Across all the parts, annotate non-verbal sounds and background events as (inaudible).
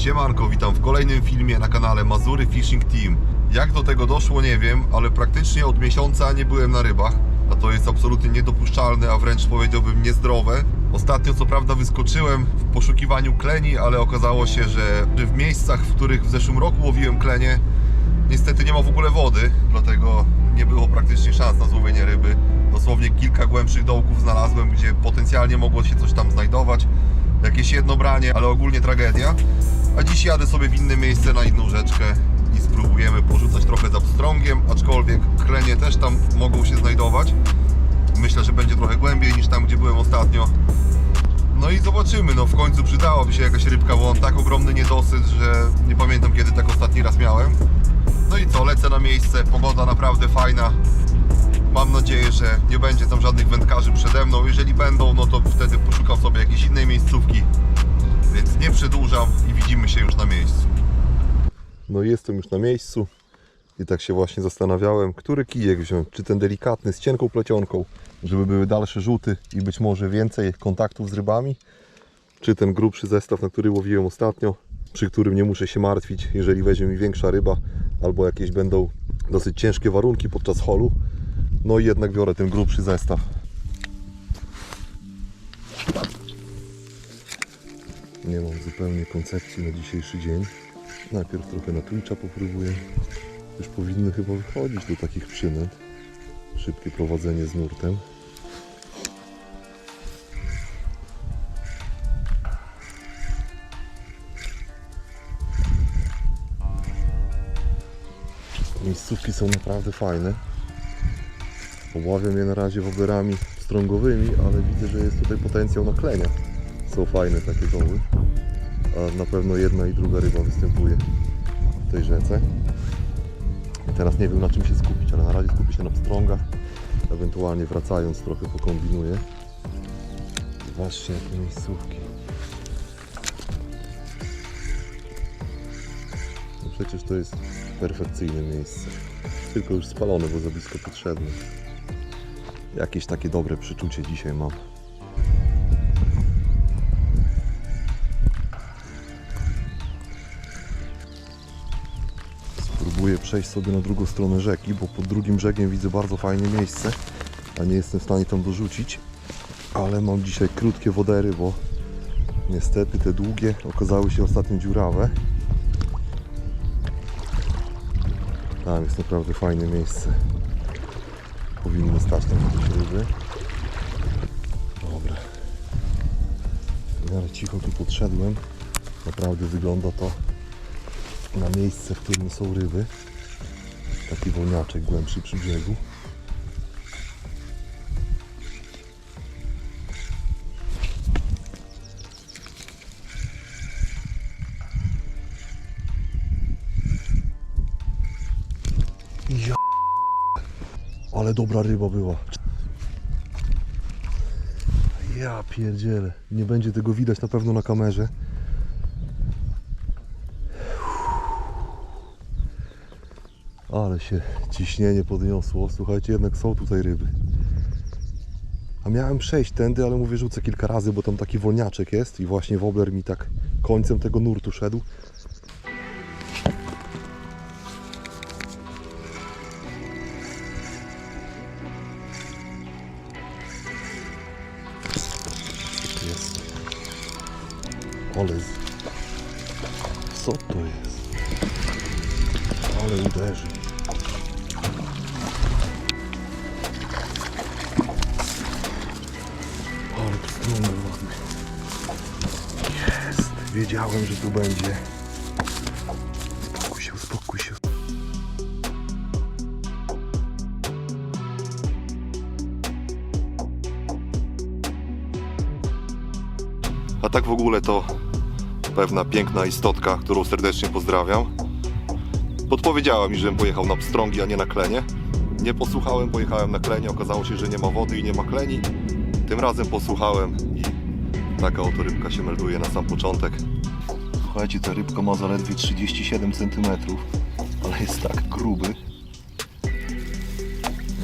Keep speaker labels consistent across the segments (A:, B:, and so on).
A: Siemanko, witam w kolejnym filmie na kanale Mazury Fishing Team. Jak do tego doszło nie wiem, ale praktycznie od miesiąca nie byłem na rybach, a to jest absolutnie niedopuszczalne, a wręcz powiedziałbym niezdrowe. Ostatnio co prawda wyskoczyłem w poszukiwaniu kleni, ale okazało się, że w miejscach, w których w zeszłym roku łowiłem klenie, niestety nie ma w ogóle wody, dlatego nie było praktycznie szans na złowienie ryby. Dosłownie kilka głębszych dołków znalazłem, gdzie potencjalnie mogło się coś tam znajdować. Jakieś jedno branie, ale ogólnie tragedia. A dziś jadę sobie w inne miejsce na inną rzeczkę i spróbujemy porzucać trochę za pstrągiem, aczkolwiek klenie też tam mogą się znajdować. Myślę, że będzie trochę głębiej niż tam, gdzie byłem ostatnio. No i zobaczymy, no w końcu przydałaby się jakaś rybka, bo mam tak ogromny niedosyt, że nie pamiętam kiedy tak ostatni raz miałem. No i co, lecę na miejsce, pogoda naprawdę fajna. Mam nadzieję, że nie będzie tam żadnych wędkarzy przede mną. Jeżeli będą, no to wtedy poszukam sobie jakiejś innej miejscówki. Więc nie przedłużam i widzimy się już na miejscu. No jestem już na miejscu i tak się właśnie zastanawiałem, który kijek wziąć. Czy ten delikatny z cienką plecionką, żeby były dalsze rzuty i być może więcej kontaktów z rybami, czy ten grubszy zestaw, na który łowiłem ostatnio, przy którym nie muszę się martwić, jeżeli weźmie mi większa ryba, albo jakieś będą dosyć ciężkie warunki podczas holu. No i jednak biorę ten grubszy zestaw. Nie mam zupełnie koncepcji na dzisiejszy dzień. Najpierw trochę na Twitcha popróbuję. Już powinny chyba wychodzić do takich przynęt. Szybkie prowadzenie z nurtem. Miejscówki są naprawdę fajne. Obławiam je na razie woberami strągowymi, ale widzę, że jest tutaj potencjał na klenia. Są fajne takie doły. A na pewno jedna i druga ryba występuje w tej rzece. I teraz nie wiem na czym się skupić, ale na razie skupię się na pstrągach. Ewentualnie wracając trochę pokombinuję. Zobaczcie jakie miejscówki. No przecież to jest perfekcyjne miejsce. Tylko już spalone, bo za blisko podszedłem. Jakieś takie dobre przeczucie dzisiaj mam. Spróbuję przejść sobie na drugą stronę rzeki, bo pod drugim brzegiem widzę bardzo fajne miejsce, a nie jestem w stanie tam dorzucić. Ale mam dzisiaj krótkie wodery, bo niestety te długie okazały się ostatnio dziurawe. Tam jest naprawdę fajne miejsce. Powinny stać tam jakieś ryby. Dobra. W miarę cicho tu podszedłem. Naprawdę wygląda to na miejsce, w którym są ryby. Taki wolniaczek głębszy przy brzegu. Ale dobra ryba była. Ja pierdzielę. Nie będzie tego widać na pewno na kamerze. Ale się ciśnienie podniosło. Słuchajcie, jednak są tutaj ryby. A miałem przejść tędy, ale mówię, rzucę kilka razy, bo tam taki wolniaczek jest i właśnie wobler mi tak końcem tego nurtu szedł. Ale... Co to jest? Ale uderzy. Jest. Wiedziałem, że tu będzie. Uspokój się, uspokój się. A tak w ogóle to pewna piękna istotka, którą serdecznie pozdrawiam. Podpowiedziała mi, żebym pojechał na pstrągi, a nie na klenie. Nie posłuchałem, pojechałem na klenie. Okazało się, że nie ma wody i nie ma kleni. Tym razem posłuchałem i taka oto rybka się melduje na sam początek. Słuchajcie, ta rybka ma zaledwie 37 cm, ale jest tak gruby.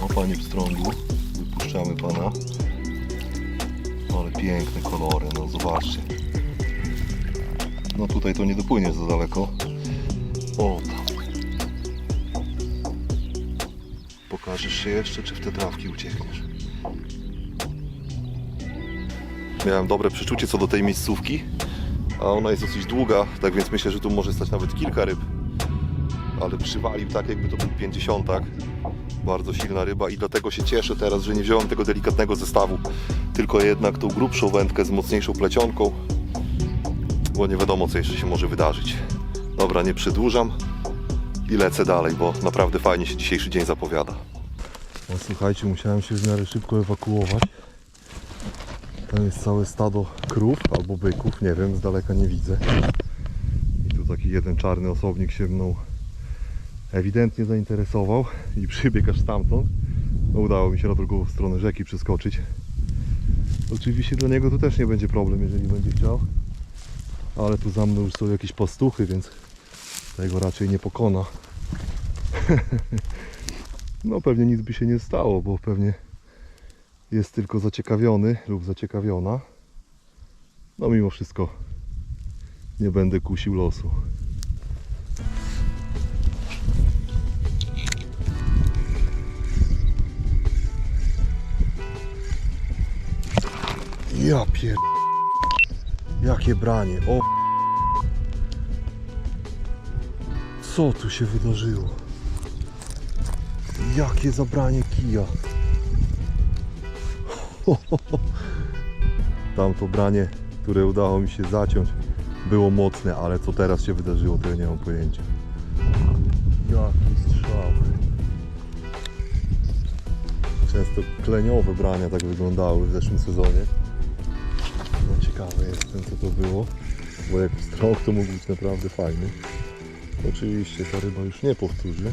A: No panie pstrągu, wypuszczamy pana. Ale piękne kolory, no zobaczcie. No tutaj to nie dopłyniesz za daleko. O tam. Pokażesz się jeszcze, czy w te trawki uciekniesz? Miałem dobre przeczucie co do tej miejscówki, a ona jest dosyć długa, tak więc myślę, że tu może stać nawet kilka ryb. Ale przywalił tak, jakby to był 50. Bardzo silna ryba i dlatego się cieszę teraz, że nie wziąłem tego delikatnego zestawu, tylko jednak tą grubszą wędkę z mocniejszą plecionką, bo nie wiadomo co jeszcze się może wydarzyć. Dobra, nie przedłużam i lecę dalej, bo naprawdę fajnie się dzisiejszy dzień zapowiada. No słuchajcie, musiałem się w miarę szybko ewakuować. Tam jest całe stado krów albo byków, nie wiem, z daleka nie widzę. I tu taki jeden czarny osobnik się mną ewidentnie zainteresował i przybiegł aż stamtąd. No, udało mi się na drugą stronę rzeki przeskoczyć. Oczywiście dla niego to też nie będzie problem, jeżeli będzie chciał. Ale tu za mną już są jakieś pastuchy, więc tego raczej nie pokona. (laughs) no pewnie nic by się nie stało, bo pewnie jest tylko zaciekawiony lub zaciekawiona. No mimo wszystko nie będę kusił losu. Ja pier... Jakie branie, o... Co tu się wydarzyło? Jakie zabranie kija. (laughs) Tamto branie, które udało mi się zaciąć, było mocne, ale co teraz się wydarzyło, to ja nie mam pojęcia. Jaki strzał. Często kleniowe brania tak wyglądały w zeszłym sezonie. Ciekawy jestem co to było, bo jak strąg to mógł być naprawdę fajny. Oczywiście ta ryba już nie powtórzy.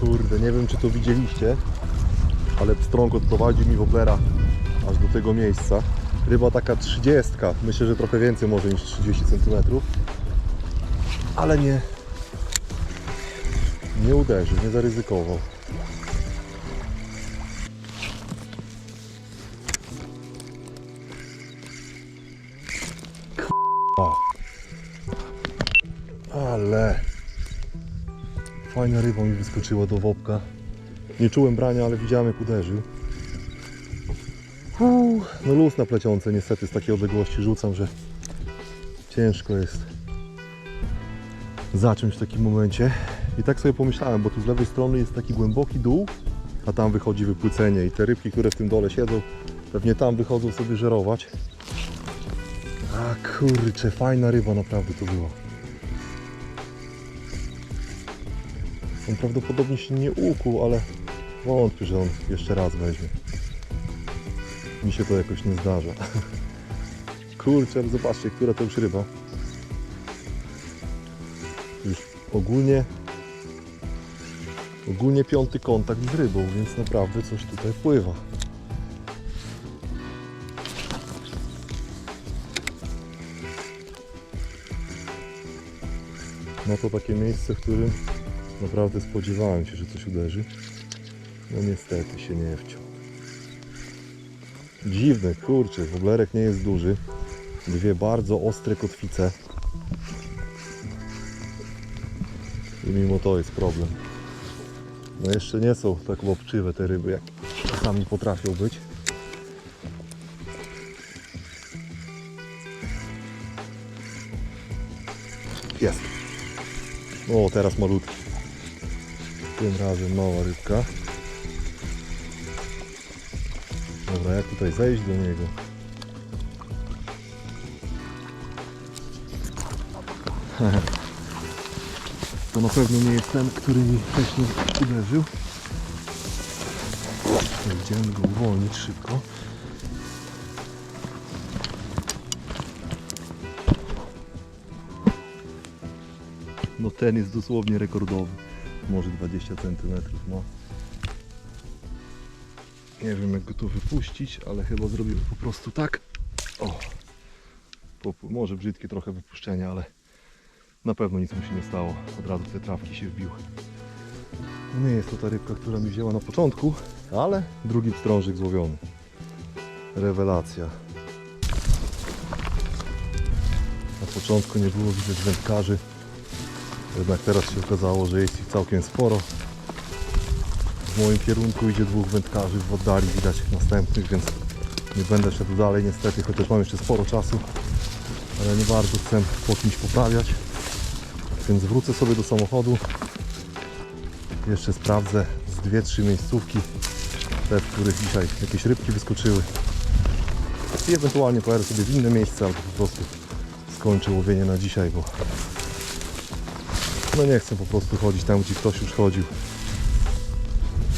A: Kurde, nie wiem czy to widzieliście, ale pstrąg odprowadził mi woblera aż do tego miejsca. Ryba taka 30, myślę, że trochę więcej może niż 30 cm. Ale nie, nie uderzył, nie zaryzykował. Ale fajna ryba mi wyskoczyła do wopka. Nie czułem brania, ale widziałem jak uderzył. No luz na plecionce niestety z takiej odległości rzucam, że ciężko jest zaciąć w takim momencie. I tak sobie pomyślałem, bo tu z lewej strony jest taki głęboki dół, a tam wychodzi wypłycenie i te rybki, które w tym dole siedzą, pewnie tam wychodzą sobie żerować. A kurczę, fajna ryba naprawdę to była. On prawdopodobnie się nie ukuł, ale wątpię, że on jeszcze raz weźmie. Mi się to jakoś nie zdarza. (laughs) Kurczę, zobaczcie, która to już ryba. Już ogólnie ogólnie piąty kontakt z rybą, więc naprawdę coś tutaj pływa. No to takie miejsce, w którym naprawdę spodziewałem się, że coś uderzy. No niestety się nie wciął. Dziwny, kurczę, woblerek nie jest duży. Dwie bardzo ostre kotwice. I mimo to jest problem. No jeszcze nie są tak łopczywe te ryby, jak czasami potrafią być. Jest. O, teraz malutki. Tym razem mała rybka. Dobra, jak tutaj zejść do niego? (laughs) To na pewno nie jest ten, który mi wcześniej uderzył. Idziemy go uwolnić szybko. No ten jest dosłownie rekordowy. Może 20 cm ma. Nie wiem jak go tu wypuścić, ale chyba zrobimy po prostu tak. O. Może brzydkie trochę wypuszczenie, ale na pewno nic mu się nie stało. Od razu te trawki się wbił.
B: Nie jest to ta rybka, która mi wzięła na początku, ale drugi pstrążyk złowiony. Rewelacja. Na początku nie było widać wędkarzy, jednak teraz się okazało, że jest ich całkiem sporo. W moim kierunku idzie dwóch wędkarzy, w oddali widać następnych, więc nie będę szedł dalej niestety, chociaż mam jeszcze sporo czasu, ale nie bardzo chcę po kimś poprawiać, więc wrócę sobie do samochodu. Jeszcze sprawdzę z dwie, trzy miejscówki, te, w których dzisiaj jakieś rybki wyskoczyły. I ewentualnie pojadę sobie w inne miejsce, albo po prostu skończę łowienie na dzisiaj, bo no nie chcę po prostu chodzić tam, gdzie ktoś już chodził.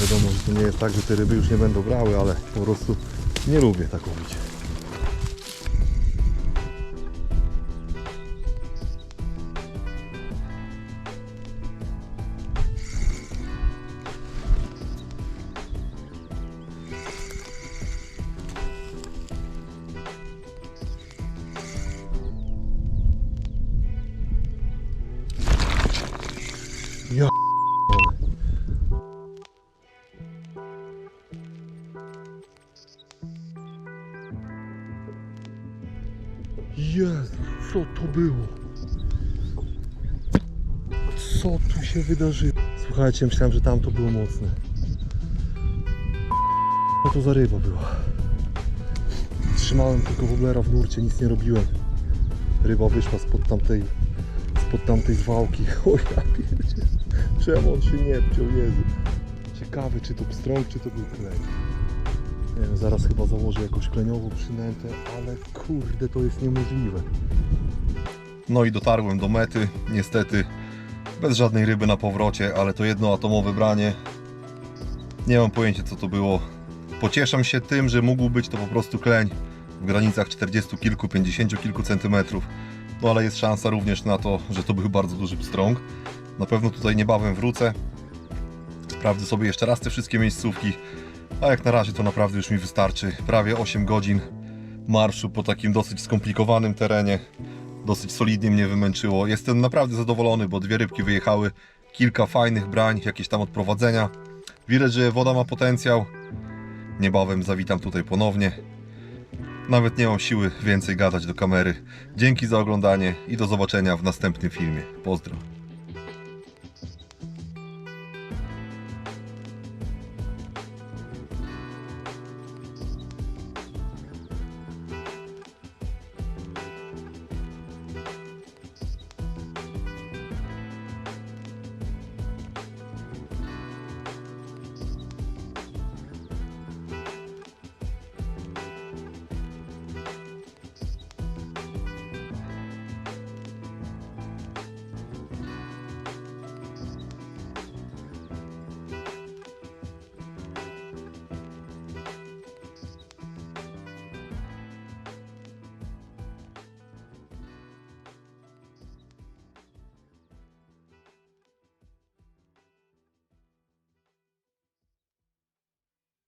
B: Wiadomo, że to nie jest tak, że te ryby już nie będą brały, ale po prostu nie lubię tak łowić. Co tu się wydarzyło? Słuchajcie, myślałem, że tam to było mocne. Co to za ryba była? Trzymałem tylko woblera w nurcie, nic nie robiłem. Ryba wyszła spod tamtej, spod tamtej zwałki. (laughs) O ja pierdzie. Czemu on się nie wciął, Jezu. Ciekawy, czy to pstrąg, czy to był klej. Nie wiem, zaraz chyba założę jakąś kleniową przynętę, ale kurde, to jest niemożliwe.
A: No i dotarłem do mety, niestety bez żadnej ryby na powrocie, ale to jedno atomowe branie. Nie mam pojęcia co to było. Pocieszam się tym, że mógł być to po prostu kleń w granicach 40 kilku, 50 kilku centymetrów. No ale jest szansa również na to, że to był bardzo duży pstrąg. Na pewno tutaj niebawem wrócę. Sprawdzę sobie jeszcze raz te wszystkie miejscówki. A jak na razie to naprawdę już mi wystarczy. Prawie 8 godzin marszu po takim dosyć skomplikowanym terenie dosyć solidnie mnie wymęczyło. Jestem naprawdę zadowolony, bo dwie rybki wyjechały, kilka fajnych brań, jakieś tam odprowadzenia. Widać, że woda ma potencjał. Niebawem zawitam tutaj ponownie. Nawet nie mam siły więcej gadać do kamery. Dzięki za oglądanie i do zobaczenia w następnym filmie. Pozdro.